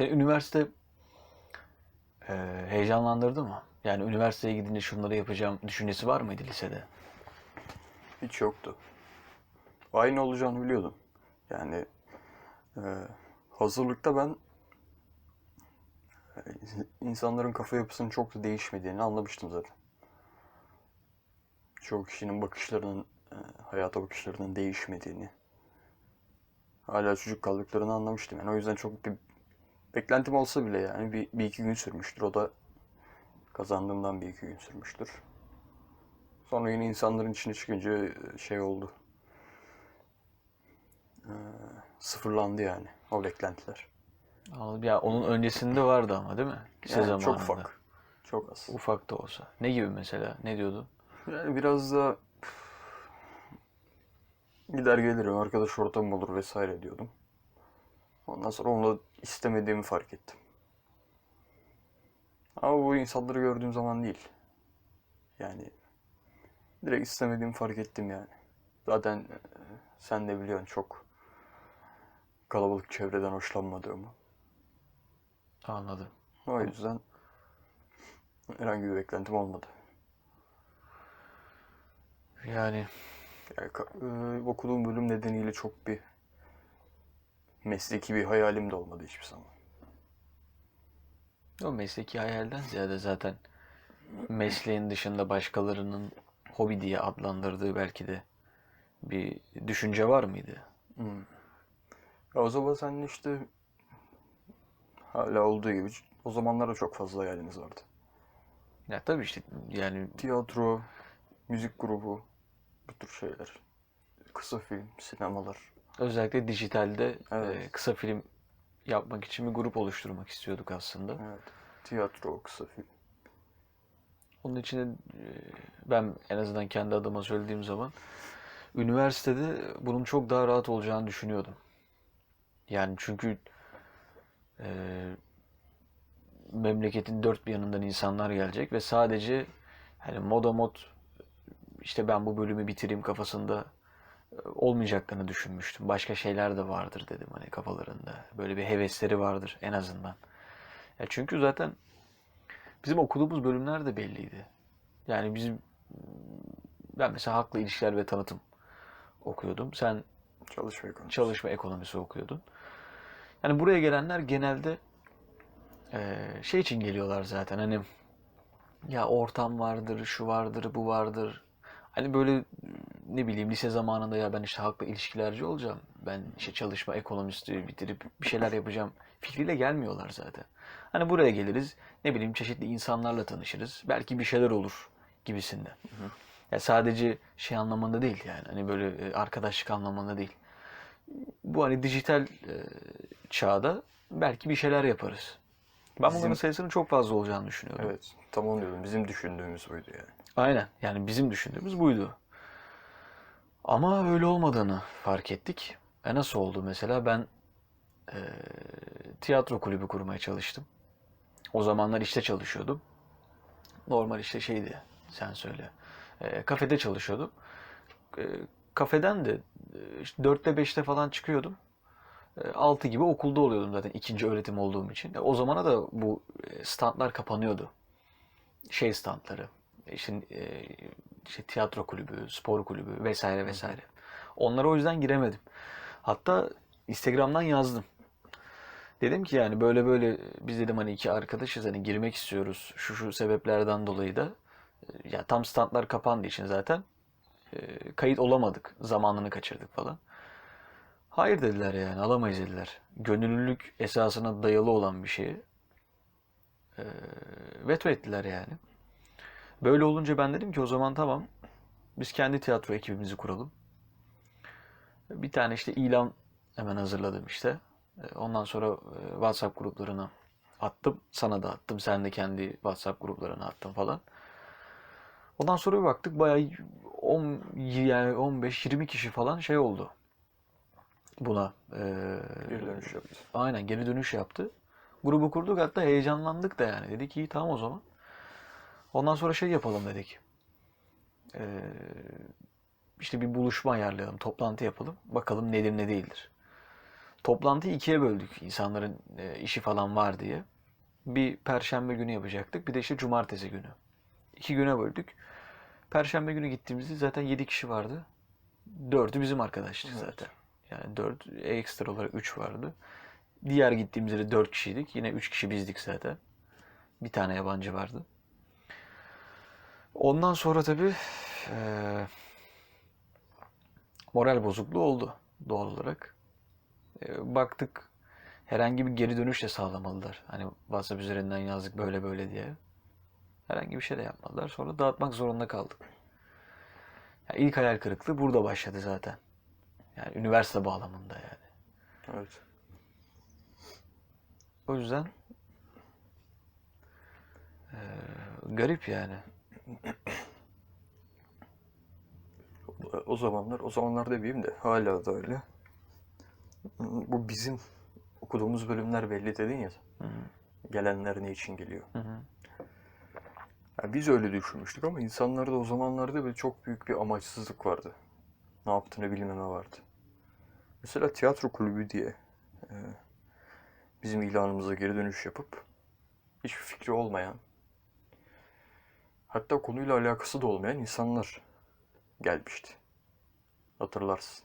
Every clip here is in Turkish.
Seni üniversite e, heyecanlandırdı mı? Yani üniversiteye gidince şunları yapacağım düşüncesi var mıydı lisede? Hiç yoktu. Aynı olacağını biliyordum. Yani e, hazırlıkta ben e, insanların kafa yapısının çok da değişmediğini anlamıştım zaten. Çoğu kişinin bakışlarının, e, hayata bakışlarının değişmediğini, hala çocuk kaldıklarını anlamıştım. Yani o yüzden çok bir beklentim olsa bile yani bir, bir iki gün sürmüştür. O da kazandığımdan bir iki gün sürmüştür. Sonra yine insanların içine çıkınca e, şey oldu. Ee, sıfırlandı yani o beklentiler. Anladım. Ya onun öncesinde vardı ama değil mi? Lise Yani zamanında. çok ufak. Çok az. Ufak da olsa. Ne gibi mesela? Ne diyordu? Yani biraz da gider gelirim, arkadaş ortamım olur vesaire diyordum. Ondan sonra onu da istemediğimi fark ettim. Ama bu insanları gördüğüm zaman değil. Yani direkt istemediğimi fark ettim yani. Zaten e, sen de biliyorsun çok kalabalık çevreden hoşlanmadığımı. Anladım. O yüzden herhangi bir beklentim olmadı. Yani Yani e, okuduğum bölüm nedeniyle çok bir mesleki bir hayalim de olmadı hiçbir zaman. o mesleki hayalden ziyade zaten mesleğin dışında başkalarının hobi diye adlandırdığı belki de bir düşünce var mıydı? Ya o zaman senin işte hala olduğu gibi o zamanlarda çok fazla hayaliniz vardı. Ya tabii işte yani Tiyatro, müzik grubu, bu tür şeyler. Kısa film, sinemalar. Özellikle dijitalde Evet. e, kısa film yapmak için bir grup oluşturmak istiyorduk aslında. Evet. Tiyatro, kısa film. Onun için de, e, ben en azından kendi adıma söylediğim zaman üniversitede bunun çok daha rahat olacağını düşünüyordum. Yani çünkü e, memleketin dört bir yanından insanlar gelecek ve sadece hani moda mod işte ben bu bölümü bitireyim kafasında e, olmayacaklarını düşünmüştüm. Başka şeyler de vardır dedim hani kafalarında. Böyle bir hevesleri vardır en azından. Ya çünkü zaten bizim okuduğumuz bölümler de belliydi. Yani bizim ben mesela halkla ilişkiler ve tanıtım okuyordum. Sen Çalışma ekonomisi. çalışma ekonomisi okuyordun. Yani buraya gelenler genelde eee, şey için geliyorlar zaten hani ya ortam vardır, şu vardır, bu vardır. Hani böyle ne bileyim lise zamanında ya ben işte halkla ilişkilerci olacağım. Ben işte çalışma ekonomisti bitirip bir şeyler yapacağım fikriyle gelmiyorlar zaten. Hani buraya geliriz, ne bileyim çeşitli insanlarla tanışırız. Belki bir şeyler olur gibisinden. Ya sadece şey anlamında değil yani. Hani böyle e, arkadaşlık anlamında değil. Bu hani dijital e, çağda belki bir şeyler yaparız. Ben bunların Bizim- sayısının çok fazla olacağını düşünüyorum. Evet. Tam onu diyordum. Bizim düşündüğümüz buydu yani. Aynen. Yani bizim düşündüğümüz buydu. Ama öyle olmadığını fark ettik. E nasıl oldu mesela? Ben e, tiyatro kulübü kurmaya çalıştım. O zamanlar işte çalışıyordum. Normal işte şeydi, sen söyle. E, kafede çalışıyordum. E, kafeden de e, işte 4'te 5'te falan çıkıyordum. E, 6 gibi okulda oluyordum zaten ikinci öğretim olduğum için. E, o zamana da bu e, standlar kapanıyordu. Şey standları. İşte, e, işte tiyatro kulübü, spor kulübü vesaire vesaire. Onlara o yüzden giremedim. Hatta Instagram'dan yazdım. Dedim ki yani böyle böyle biz dedim hani iki arkadaşız hani girmek istiyoruz şu şu sebeplerden dolayı da ya tam standlar kapandığı için zaten e, kayıt olamadık. Zamanını kaçırdık falan. Hayır dediler yani alamayız dediler. Gönüllülük esasına dayalı olan bir şeyi e, veto ettiler yani. Böyle olunca ben dedim ki o zaman tamam biz kendi tiyatro ekibimizi kuralım. Bir tane işte ilan hemen hazırladım işte. E, Ondan sonra e, WhatsApp gruplarına attım. Sana da attım. Sen de kendi WhatsApp gruplarına attın falan. Ondan sonra bir baktık bayağı 10 yani 15-20 kişi falan şey oldu. Buna e, Geri dönüş yaptı. Aynen geri dönüş yaptı. Grubu kurduk hatta heyecanlandık da yani. Dedik iyi tamam o zaman. Ondan sonra şey yapalım dedik. Ee, işte bir buluşma ayarlayalım, toplantı yapalım. Bakalım nedir ne değildir. Toplantıyı ikiye böldük insanların e, işi falan var diye. Bir perşembe günü yapacaktık. Bir de işte cumartesi günü. İki güne böldük. Perşembe günü gittiğimizde zaten 7 kişi vardı. Dördü bizim arkadaştık Evet. zaten. Yani dört ekstra olarak 3 vardı. Diğer gittiğimizde de 4 kişiydik. Yine 3 kişi bizdik zaten. Bir tane yabancı vardı. Ondan sonra tabii eee, moral bozukluğu oldu doğal olarak. Eee, baktık herhangi bir geri dönüş de sağlamadılar. Hani WhatsApp üzerinden yazdık böyle böyle diye. Herhangi bir şey de yapmadılar. Sonra dağıtmak zorunda kaldık. Yani ilk hayal kırıklığı burada başladı zaten. Yani üniversite bağlamında yani. Evet. O yüzden eee, garip yani. O zamanlar, o zamanlar demeyeyim de hala da öyle. Bu bizim okuduğumuz bölümler belli dedin ya. Hı hı. Gelenler ne için geliyor? Hı hı. Ya biz öyle düşünmüştük ama insanlarda o zamanlarda böyle çok büyük bir amaçsızlık vardı. Ne yaptığını bilmeme vardı. Mesela tiyatro kulübü diye e, bizim ilanımıza geri dönüş yapıp hiçbir fikri olmayan hatta konuyla alakası da olmayan insanlar gelmişti. Hatırlarsın.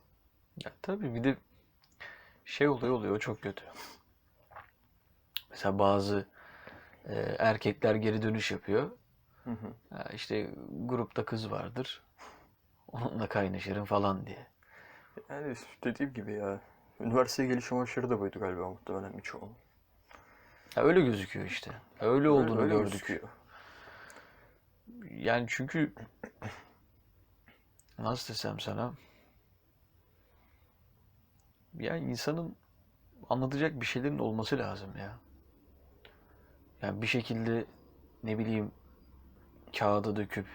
Ya tabii bir de şey oluyor oluyor o çok kötü. Mesela bazı e, erkekler geri dönüş yapıyor. Hı hı. Ya işte grupta kız vardır. Onunla kaynaşırım falan diye. Yani dediğim gibi ya üniversiteye gelişim aşırı da buydu galiba muhtemelen birçoğunun. Ya öyle gözüküyor işte. Öyle olduğunu Öyle gördük. gözüküyor. Yani çünkü nasıl desem sana yani insanın anlatacak bir şeylerin olması lazım ya. Yani bir şekilde ne bileyim kağıda döküp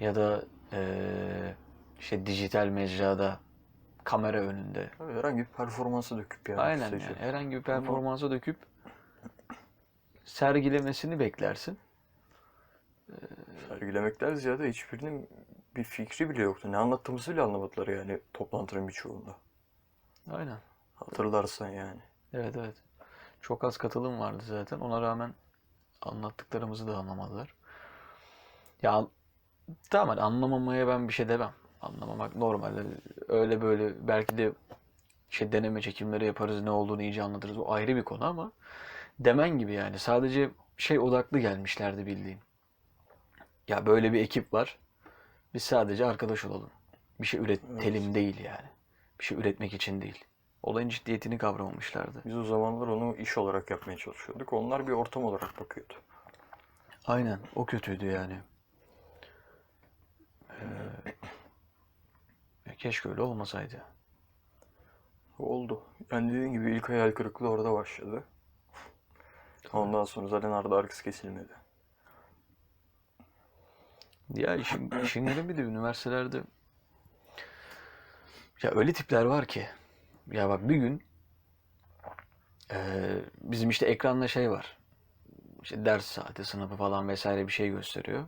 ya da eee, işte dijital mecrada kamera önünde herhangi bir performansı döküp yani aynen yani herhangi bir performansa döküp sergilemesini beklersin. Sergilemekten ziyade hiçbirinin bir fikri bile yoktu. Ne anlattığımızı bile anlamadılar yani toplantının birçoğunda. Aynen. Hatırlarsan yani. Evet evet. Çok az katılım vardı zaten. Ona rağmen anlattıklarımızı da anlamadılar. Ya tamam anlamamaya ben bir şey demem. Anlamamak normal. Öyle böyle belki de şey deneme çekimleri yaparız ne olduğunu iyice anlatırız. O ayrı bir konu ama demen gibi yani. Sadece şey odaklı gelmişlerdi bildiğin. Ya böyle bir ekip var. Biz sadece arkadaş olalım. Bir şey üretelim değil yani. Bir şey üretmek için değil. Olayın ciddiyetini kavramamışlardı. Biz o zamanlar onu iş olarak yapmaya çalışıyorduk. Onlar bir ortam olarak bakıyordu. Aynen. O kötüydü yani. Ee, keşke öyle olmasaydı. Oldu. Yani dediğin gibi ilk hayal kırıklığı orada başladı. Ondan sonra zaten ardı arkası kesilmedi. Ya işin, işin bir de üniversitelerde ya öyle tipler var ki ya bak bir gün eee, bizim işte ekranda şey var. İşte ders saati, sınıfı falan vesaire bir şey gösteriyor.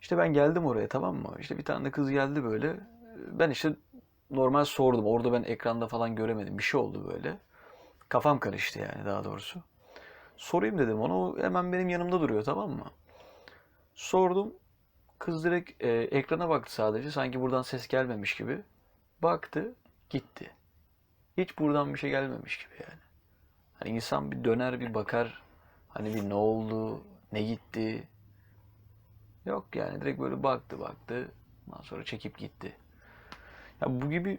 İşte ben geldim oraya tamam mı? İşte bir tane de kız geldi böyle. Ben işte normal sordum. Orada ben ekranda falan göremedim. Bir şey oldu böyle. Kafam karıştı yani daha doğrusu. Sorayım dedim ona. O hemen benim yanımda duruyor tamam mı? Sordum. Kız direkt e, ekrana baktı sadece. Sanki buradan ses gelmemiş gibi. Baktı, gitti. Hiç buradan bir şey gelmemiş gibi yani. Hani insan bir döner bir bakar. Hani bir ne oldu, ne gitti. Yok yani direkt böyle baktı baktı. Ondan sonra çekip gitti. Ya bu gibi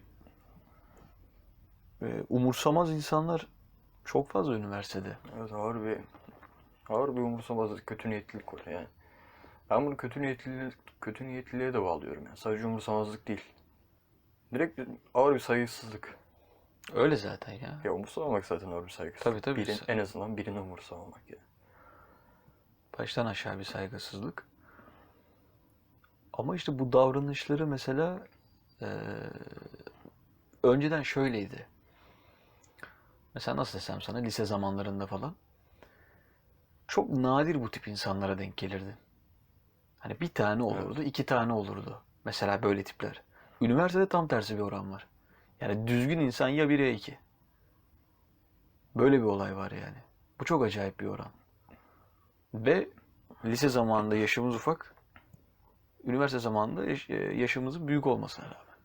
e, umursamaz insanlar çok fazla üniversitede. Evet ağır bir ağır bir umursamazlık, kötü niyetlilik var yani. Ben bunu kötü niyetliliğe, kötü niyetliliğe de bağlıyorum yani. Sadece umursamazlık değil. Direkt bir, ağır bir saygısızlık. Öyle zaten ya. Ya umursamamak zaten ağır bir saygısızlık. Tabii, tabii. Birin, en azından birini umursamamak yani. Baştan aşağı bir saygısızlık. Ama işte bu davranışları mesela eee, önceden şöyleydi. Mesela nasıl desem sana lise zamanlarında falan çok nadir bu tip insanlara denk gelirdi. Hani bir tane olurdu, iki tane olurdu. Mesela böyle tipler. Üniversitede tam tersi bir oran var. Yani düzgün insan ya 1 ya 2. Böyle bir olay var yani. Bu çok acayip bir oran. Ve lise zamanında yaşımız ufak. Üniversite zamanında yaş- e, yaşımızın büyük olmasına rağmen.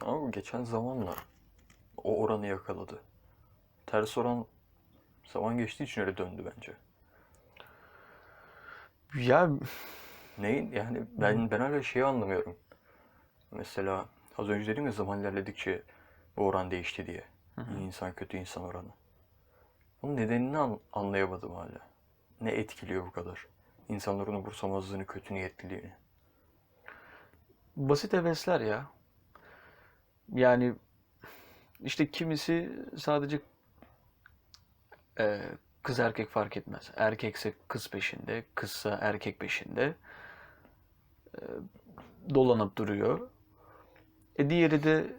Ama geçen zamanla o oranı yakaladı. Ters oran zaman geçtiği için öyle döndü bence. Ya Neyin? Yani ben ben hala şeyi anlamıyorum. Mesela az önce dedim ya zaman ilerledikçe bu oran değişti diye. İyi insan kötü insan oranı. Bunun nedenini an- anlayamadım hala. Ne etkiliyor bu kadar? İnsanların umursamazlığını, kötü niyetliliğini. basit hevesler ya. Yani işte kimisi sadece e, kız erkek fark etmez. Erkekse kız peşinde, kızsa erkek peşinde. E, dolanıp duruyor. E diğeri de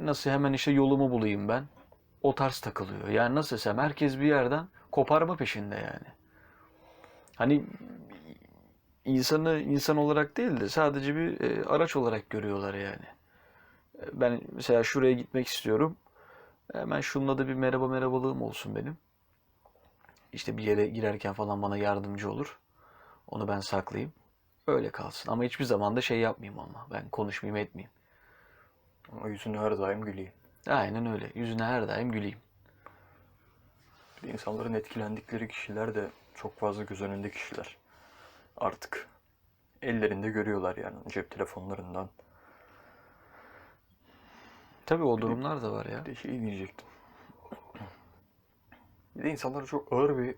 nasıl hemen işte yolumu bulayım ben. O tarz takılıyor. Yani nasıl desem herkes bir yerden koparma peşinde yani. Hani insanı insan olarak değil de sadece bir e, araç olarak görüyorlar yani. E, Ben mesela şuraya gitmek istiyorum. Hemen şununla da bir merhaba merhabalığım olsun benim. İşte bir yere girerken falan bana yardımcı olur. Onu ben saklayayım. Öyle kalsın. Ama hiçbir zaman da şey yapmayayım ama. Ben konuşmayayım etmeyeyim. Ama yüzüne her daim güleyim. Aynen öyle. Yüzüne her daim güleyim. Bir de insanların etkilendikleri kişiler de çok fazla göz önünde kişiler. Artık ellerinde görüyorlar yani cep telefonlarından. Tabii o durumlar da var ya. Bir de şey diyecektim. Bir de insanlara çok ağır bir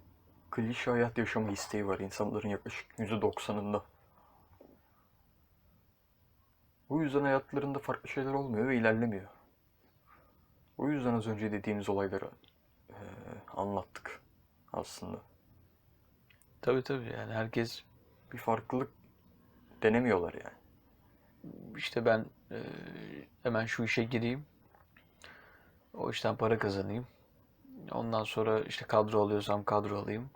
klişe hayat yaşama isteği var. İnsanların yaklaşık %90'ında. Bu yüzden hayatlarında farklı şeyler olmuyor ve ilerlemiyor. O yüzden az önce dediğimiz olayları eee, anlattık aslında. Tabii tabii yani herkes Bir farklılık denemiyorlar yani. işte ben e, hemen şu işe gireyim. O işten para kazanayım. Ondan sonra işte kadro alıyorsam kadro alayım.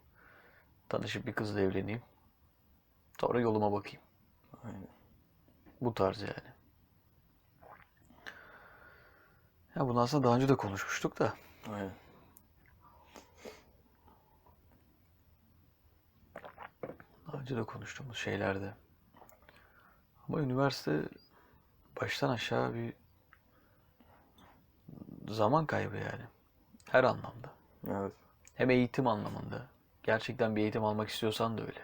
Tanışıp bir kızla evleneyim. Sonra yoluma bakayım. Aynen. Bu tarz yani. Ya bunu aslında daha önce de konuşmuştuk da. Aynen. Daha önce de konuştuğumuz şeylerde. Ama üniversite baştan aşağı bir zaman kaybı yani. Her anlamda. Evet. Hem eğitim anlamında. Gerçekten bir eğitim almak istiyorsan da öyle.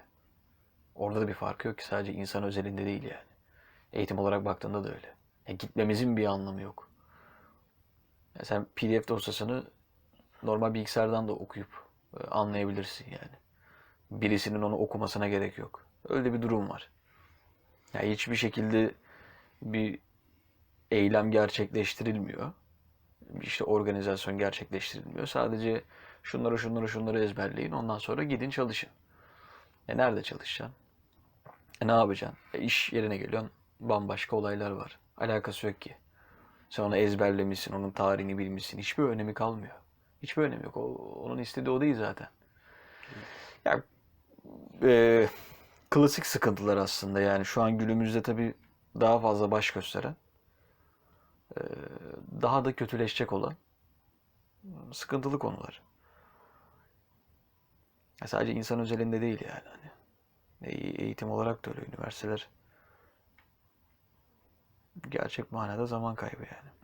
Orada da bir farkı yok ki sadece insan özelinde değil yani. Eğitim olarak baktığında da öyle. Ya gitmemizin bir anlamı yok. Ya sen PDF dosyasını normal bilgisayardan da okuyup e, anlayabilirsin yani. Birisinin onu okumasına gerek yok. Öyle bir durum var. Ya hiçbir şekilde bir eylem gerçekleştirilmiyor. İşte organizasyon gerçekleştirilmiyor. Sadece şunları şunları şunları ezberleyin. Ondan sonra gidin çalışın. E nerede çalışacaksın? E ne yapacaksın? E iş yerine geliyorsun. Bambaşka olaylar var. Alakası yok ki. Sen onu ezberlemişsin, onun tarihini bilmişsin. Hiçbir önemi kalmıyor. Hiçbir önemi yok. O, onun istediği o değil zaten. Ya e, klasik sıkıntılar aslında yani şu an günümüzde tabii daha fazla baş gösteren, daha da kötüleşecek olan sıkıntılı konular. Ya sadece insan özelinde değil yani. Hani e- eğitim olarak da öyle üniversiteler gerçek manada zaman kaybı yani.